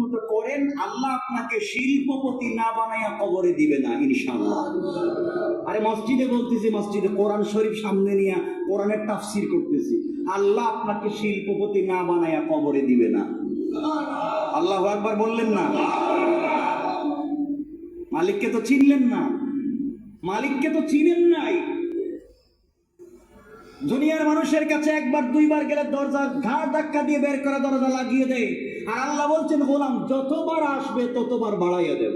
মতো করেন, আল্লাহ আপনাকে শিল্পপতি না বানাইয়া কবরে দিবে না, ইনশাআল্লাহ। আরে মসজিদে বলতেছি, মসজিদে কোরআন শরীফ সামনে নিয়ে কোরআনের তাফসির করতেছি। আল্লাহ আপনাকে শিল্পপতি না বানাইয়া কবরে দিবে না। আল্লাহ একবার বললেন না? মালিককে তো চিনলেন না। মালিককে তো চিনেন নাই। দুনিয়ার মানুষের কাছে একবার, দুইবার গেলে দরজা ঘাড় ধাক্কা দিয়ে বের করে দরজা লাগিয়ে দেয়। আর আল্লাহ বলছেন, গোলাম, যতবার আসবে, ততবার বাড়াইয়া দেব।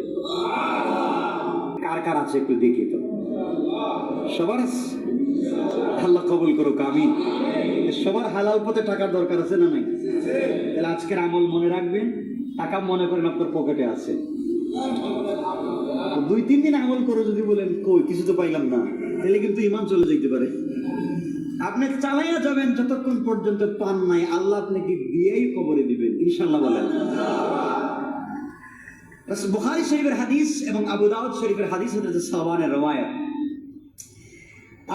কার কার আছে একটু দেখি তো? সবার আল্লাহ কবুল করুক আমি সবার হালাল পথে টাকার দরকার আছে না নাই? তাহলে আজকের আমল মনে রাখবেন, টাকা মনে করেন আপনার পকেটে আছে। দুই, তিন দিন আমল করে যদি বলেন, কই, কিছু তো পাইলাম না। তাহলে কিন্তু ইমান চলে যেতে পারে। আপনি চালাইয়া যাবেন যতক্ষণ পর্যন্ত পান নাই, আল্লাহ আপনাকে দিয়েই কবরে দিবেন ইনশাল্লাহ বলেন। বুখারি শরীফের হাদিস এবং আবু দাউদ শরীফের হাদিস হচ্ছে সাবানের রওয়ায়াত।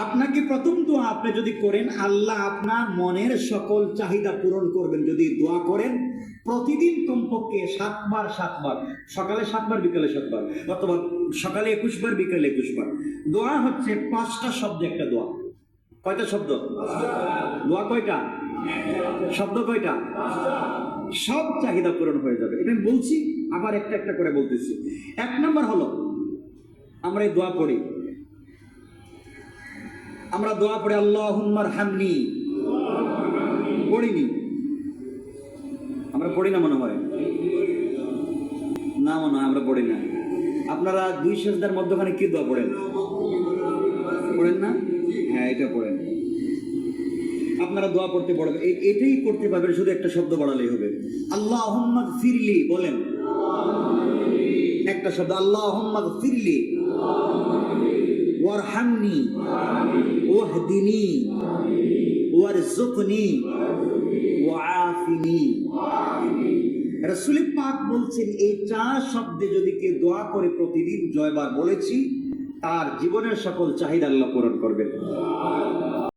আপনাকে প্রথম দোয়া আপনি যদি করেন, আল্লাহ আপনার মনের সকল চাহিদা পূরণ করবেন। যদি দোয়া করেন, প্রতিদিন কমপক্ষে সাতবার সাতবার, সকালে সাতবার, বিকালে সাতবার, অথবা সকালে একুশবার, বিকালে একুশবার। দোয়া হচ্ছে পাঁচটা শব্দ একটা দোয়া। কয়টা শব্দ? দোয়া কয়টা? শব্দ কয়টা? সব চাহিদা পূরণ হয়ে যাবে। এটা আমি বলছি, আবার একটা একটা করে বলতেছি। এক নম্বর হলো, আমরা এই দোয়া পড়ি। আমরা দোয়া পড়ি আল্লাহ হুম্মার হামনি পড়িনি। আমরা পড়ি না মনে হয়? না মনে হয়, আমরা পড়ি না। আপনারা দুই শেষদার মধ্যখানে কি দোয়া পড়েন? পড়েন না? হ্যাঁ এটা পড়েন। আপনারা দোয়া পড়তে পড়বেন এটাই করতে পারবেন, শুধু একটা শব্দ বাড়ালেই হবে। আল্লাহ হুম্মাদ ফিরলি বলেন। একটা শব্দ আল্লাহ হুম্মাদ ফিরলি ওয়ারহামনি। ওয়াহদিনি। ওয়ারজুকনি ওয়াআফিনি। রাসূল পাক বলছেন, এই চার শব্দে যদি কেউ দোয়া করে প্রতিদিন, জয়বার বলেছি তার জীবনের সকল চাহিদা আল্লাহ পূরণ করবেন।